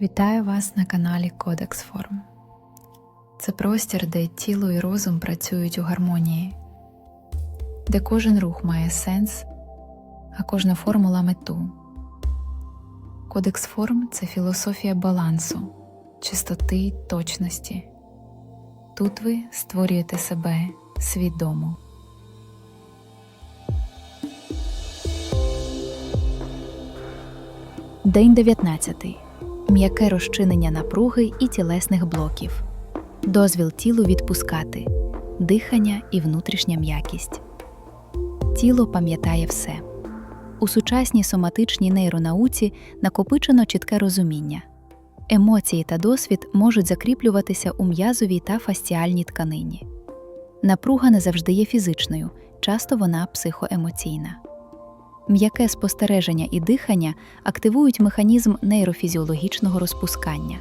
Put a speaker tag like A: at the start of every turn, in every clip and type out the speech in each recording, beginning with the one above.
A: Вітаю вас на каналі Кодекс Форм. Це простір, де тіло і розум працюють у гармонії, де кожен рух має сенс, а кожна формула мету. Кодекс форм це філософія балансу, чистоти точності. Тут ви створюєте себе свідомо. День 19. М'яке розчинення напруги і тілесних блоків. Дозвіл тілу відпускати, дихання і внутрішня м'якість. Тіло пам'ятає все. У сучасній соматичній нейронауці накопичено чітке розуміння. Емоції та досвід можуть закріплюватися у м'язовій та фасціальній тканині. Напруга не завжди є фізичною, часто вона психоемоційна. М'яке спостереження і дихання активують механізм нейрофізіологічного розпускання.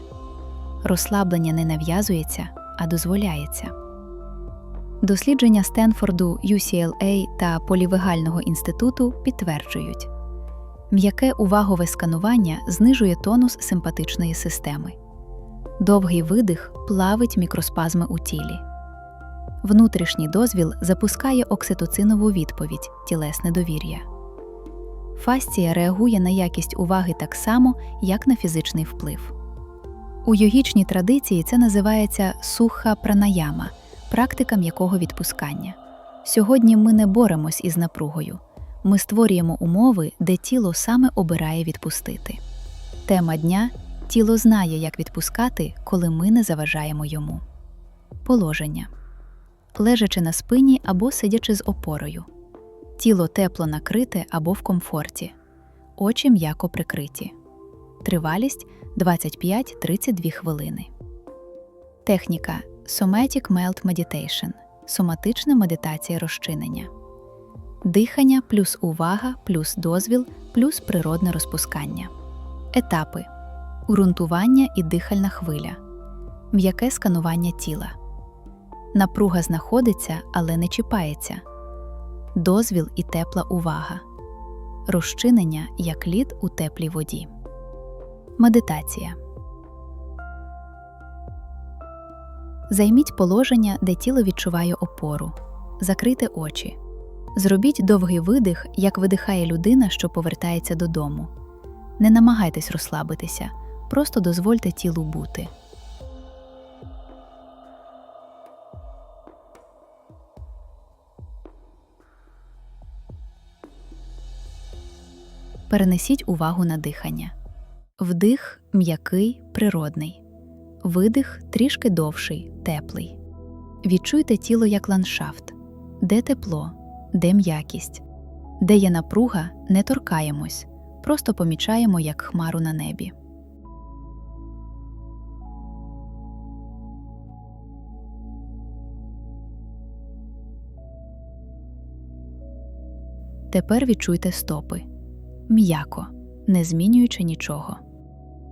A: Розслаблення не нав'язується, а дозволяється. Дослідження Стенфорду, UCLA та Полівегального інституту підтверджують, м'яке увагове сканування знижує тонус симпатичної системи. Довгий видих плавить мікроспазми у тілі. Внутрішній дозвіл запускає окситоцинову відповідь тілесне довір'я. Фасція реагує на якість уваги так само, як на фізичний вплив. У йогічній традиції це називається суха пранаяма, практика м'якого відпускання. Сьогодні ми не боремось із напругою. Ми створюємо умови, де тіло саме обирає відпустити. Тема дня тіло знає, як відпускати, коли ми не заважаємо йому. Положення лежачи на спині або сидячи з опорою. Тіло тепло накрите або в комфорті, очі м'яко прикриті. Тривалість 25-32 хвилини. Техніка Somatic Melt Meditation соматична медитація розчинення. Дихання плюс увага плюс дозвіл плюс природне розпускання. Етапи ґрунтування і дихальна хвиля. М'яке сканування тіла. Напруга знаходиться, але не чіпається дозвіл і тепла увага, розчинення як лід у теплій воді. Медитація. Займіть положення, де тіло відчуває опору. Закрийте очі. Зробіть довгий видих, як видихає людина, що повертається додому. Не намагайтесь розслабитися, просто дозвольте тілу бути. Перенесіть увагу на дихання. Вдих м'який, природний. Видих трішки довший, теплий. Відчуйте тіло як ландшафт, де тепло, де м'якість, де є напруга, не торкаємось, просто помічаємо як хмару на небі. Тепер відчуйте стопи м'яко, не змінюючи нічого.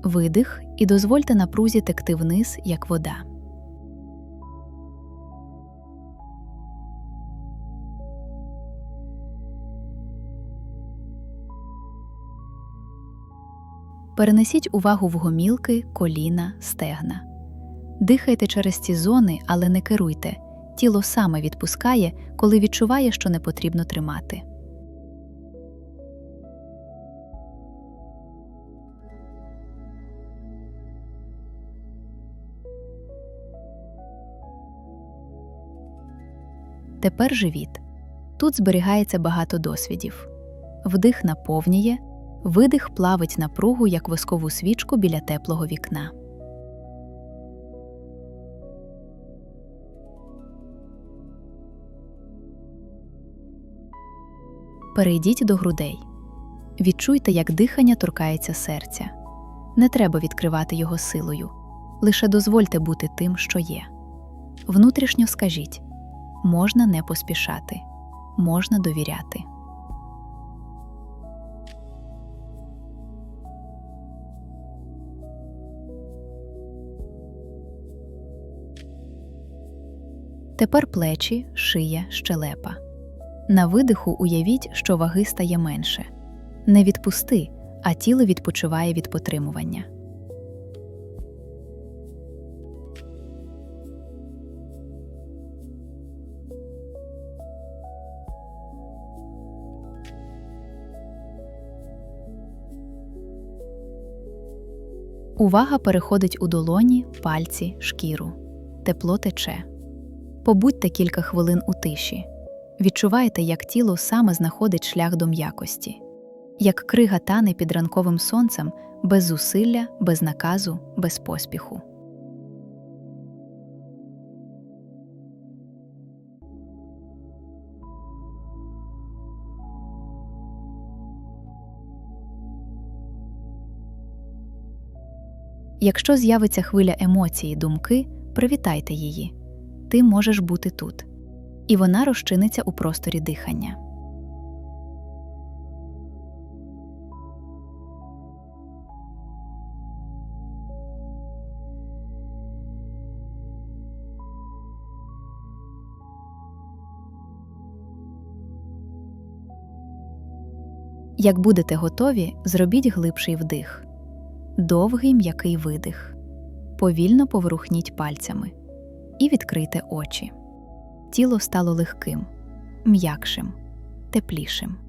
A: Видих і дозвольте напрузі текти вниз, як вода. Перенесіть увагу в гомілки, коліна, стегна. Дихайте через ці зони, але не керуйте. Тіло саме відпускає, коли відчуває, що не потрібно тримати. Тепер живіт. Тут зберігається багато досвідів. Вдих наповнює, видих плавить напругу, як воскову свічку біля теплого вікна. Перейдіть до грудей. Відчуйте, як дихання торкається серця. Не треба відкривати його силою. Лише дозвольте бути тим, що є. Внутрішньо скажіть можна не поспішати, можна довіряти. Тепер плечі, шия, щелепа. На видиху уявіть, що ваги стає менше. Не відпусти, а тіло відпочиває від потримування. Увага переходить у долоні, пальці, шкіру. Тепло тече. Побудьте кілька хвилин у тиші. Відчувайте, як тіло саме знаходить шлях до м'якості, як крига тане під ранковим сонцем, без зусилля, без наказу, без поспіху. Якщо з'явиться хвиля емоції, думки, привітайте її. Ти можеш бути тут. І вона розчиниться у просторі дихання. Як будете готові, зробіть глибший вдих, довгий м'який видих. Повільно поворухніть пальцями і відкрийте очі. Тіло стало легким, м'якшим, теплішим.